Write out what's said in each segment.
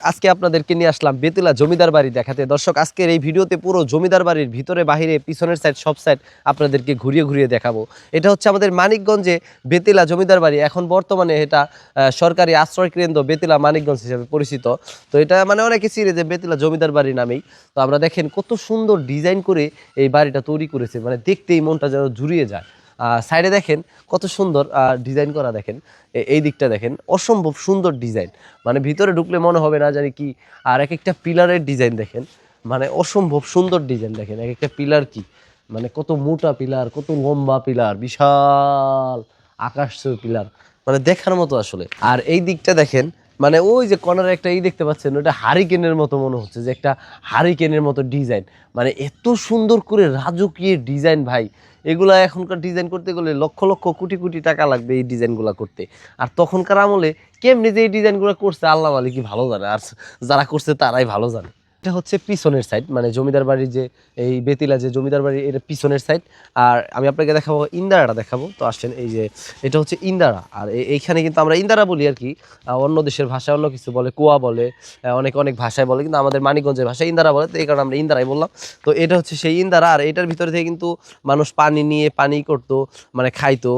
আজকে আপনাদেরকে নিয়ে আসলাম বেতুলা জমিদার বাড়ি দেখাতে। দর্শক, আজকের এই ভিডিওতে পুরো জমিদার বাড়ির ভিতরে, বাহিরে, পিছনের সাইড সব সাইড আপনাদেরকে ঘুরিয়ে ঘুরিয়ে দেখাবো। এটা হচ্ছে আমাদের মানিকগঞ্জে বেতিলা জমিদার বাড়ি। এখন বর্তমানে এটা সরকারি আশ্রয় কেন্দ্র বেতিলা মানিকগঞ্জ হিসেবে পরিচিত। তো এটা মানে অনেকে চিনে যে বেতিলা জমিদার বাড়ি নামেই। তো আমরা দেখেন কত সুন্দর ডিজাইন করে এই বাড়িটা তৈরি করেছে। মানে দেখতেই মনটা যেন জুড়িয়ে যায়। সাইডে দেখেন কত সুন্দর ডিজাইন করা দেখেন। এই দিকটা দেখেন, অসম্ভব সুন্দর ডিজাইন মানে ভিতরে ঢুকলে মনে হবে না জানি কি, আর এক একটা পিলারের ডিজাইন দেখেন। মানে অসম্ভব সুন্দর ডিজাইন দেখেন এক একটা পিলার কি? মানে কত মোটা পিলার, কত লম্বা পিলার, বিশাল আকাশ পিলার। মানে দেখার মতো আসলে। আর এই দিকটা দেখেন মানে ওই যে কর্নারে একটা এই দেখতে পাচ্ছেন, ওটা হারিকেনের মতো মনে হচ্ছে, যে একটা হারিকেনের মতো ডিজাইন। মানে এত সুন্দর করে রাজকীয় ডিজাইন ভাই, এগুলা এখনকার ডিজাইন করতে গেলে লক্ষ লক্ষ কোটি কোটি টাকা লাগবে এই ডিজাইনগুলো করতে। আর তখনকার আমলে কেমনি যে এই ডিজাইনগুলো করছে, আল্লাহ মালিকই কি ভালো জানে, আর যারা করছে তারাই ভালো জানে। এটা হচ্ছে পিছনের সাইড মানে জমিদার বাড়ির যে এই বেতিলা যে জমিদার বাড়ির এটা পিছনের সাইড আর আমি আপনাকে দেখাবো, ইন্দারাটা দেখাবো। তো আসছেন এই যে এটা হচ্ছে ইন্দারা। আর এইখানে কিন্তু আমরা ইন্দারা বলি আর কি। অন্য দেশের ভাষায় অন্য কিছু বলে, কুয়া বলে অনেক অনেক ভাষায় বলে, কিন্তু আমাদের মানিকগঞ্জের ভাষায় ইন্দারা বলে, তো এই কারণে আমরা ইন্দারাই বললাম। তো এটা হচ্ছে সেই ইন্দারা। আর এটার ভিতরে থেকে কিন্তু মানুষ পানি নিয়ে পানি করতো মানে খাইতো।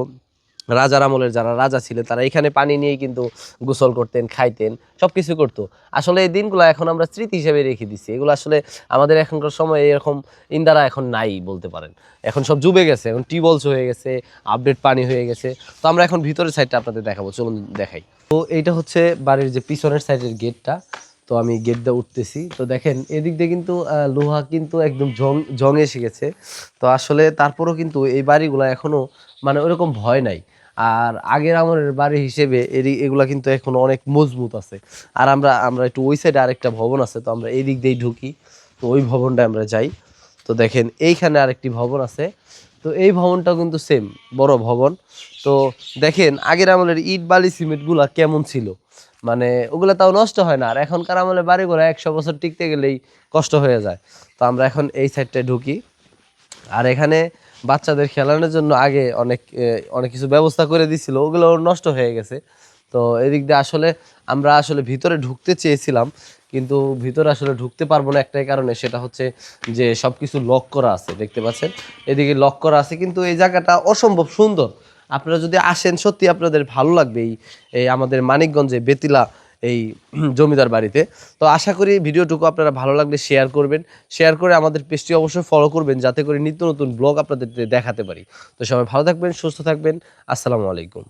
রাজার আমলের যারা রাজা ছিলেন, তারা এখানে পানি নিয়েই কিন্তু গোসল করতেন, খাইতেন সব কিছু করতো। আসলে এই দিনগুলো এখন আমরা স্মৃতি হিসেবে রেখে দিচ্ছি এগুলো আসলে আমাদের এখনকার সময় এরকম ইন্দারা এখন নাই বলতে পারেন। এখন সব জুবে গেছে, এখন টিউবওয়েলস হয়ে গেছে, আপডেট পানি হয়ে গেছে। তো আমরা এখন ভিতরের সাইডটা আপনাদের দেখাবো, চলুন দেখাই। তো এইটা হচ্ছে বাড়ির যে পিছনের সাইডের গেটটা তো আমি গেট দিয়ে উঠতেছি। তো দেখেন, এদিক দিয়ে কিন্তু লোহা কিন্তু একদম জং জং এসে গেছে। তো আসলে তারপরও কিন্তু এই বাড়িগুলো এখনও মানে ওরকম ভয় নাই। আর আগের আমলের বাড়ি হিসেবে এগুলা কিন্তু এখন অনেক মজবুত আছে। আর আমরা আমরা একটু ওই সাইডে আরেকটা ভবন আছে, তো আমরা এই দিক দিয়েই ঢুকি। তো ওই ভবনটা আমরা যাই। তো দেখেন, এইখানে আরেকটি ভবন আছে। তো এই ভবনটা কিন্তু সেম বড় ভবন। তো দেখেন, আগের আমলের ইট, বালি সিমেন্টগুলা কেমন ছিল? মানে ওগুলো তাও নষ্ট হয় না। আর এখনকার আমলে বাড়িগুলো একশো বছর টিকতে গেলেই কষ্ট হয়ে যায়। তো আমরা এখন এই সাইডটায় ঢুকি। আর এখানে বাচ্চাদের খেলানোর জন্য আগে অনেক অনেক কিছু ব্যবস্থা করে দিছিল, ওগুলো নষ্ট হয়ে গেছে। তো এদিক দিয়ে আসলে আমরা আসলে ভিতরে ঢুকতে চেয়েছিলাম, কিন্তু ভিতরে আসলে ঢুকতে পারব না একটাই কারণে, সেটা হচ্ছে যে সব কিছু লক করা আছে, দেখতে পাচ্ছেন? এদিকে লক করা আছে, কিন্তু এই জায়গাটা অসম্ভব সুন্দর। আপনারা যদি আসেন, সত্যি আপনাদের ভালো লাগবে এই আমাদের মানিকগঞ্জে বেতিলা এই জমিদার বাড়িতে। তো আশা করি ভিডিওটুকু আপনারা ভালো লাগলে শেয়ার করবেন। শেয়ার করে আমাদের পেজটি অবশ্যই ফলো করবেন, যাতে করে নিত্য নতুন ব্লগ আপনাদের দেখাতে পারি। তো সবাই ভালো থাকবেন, সুস্থ থাকবেন। আসসালামু আলাইকুম।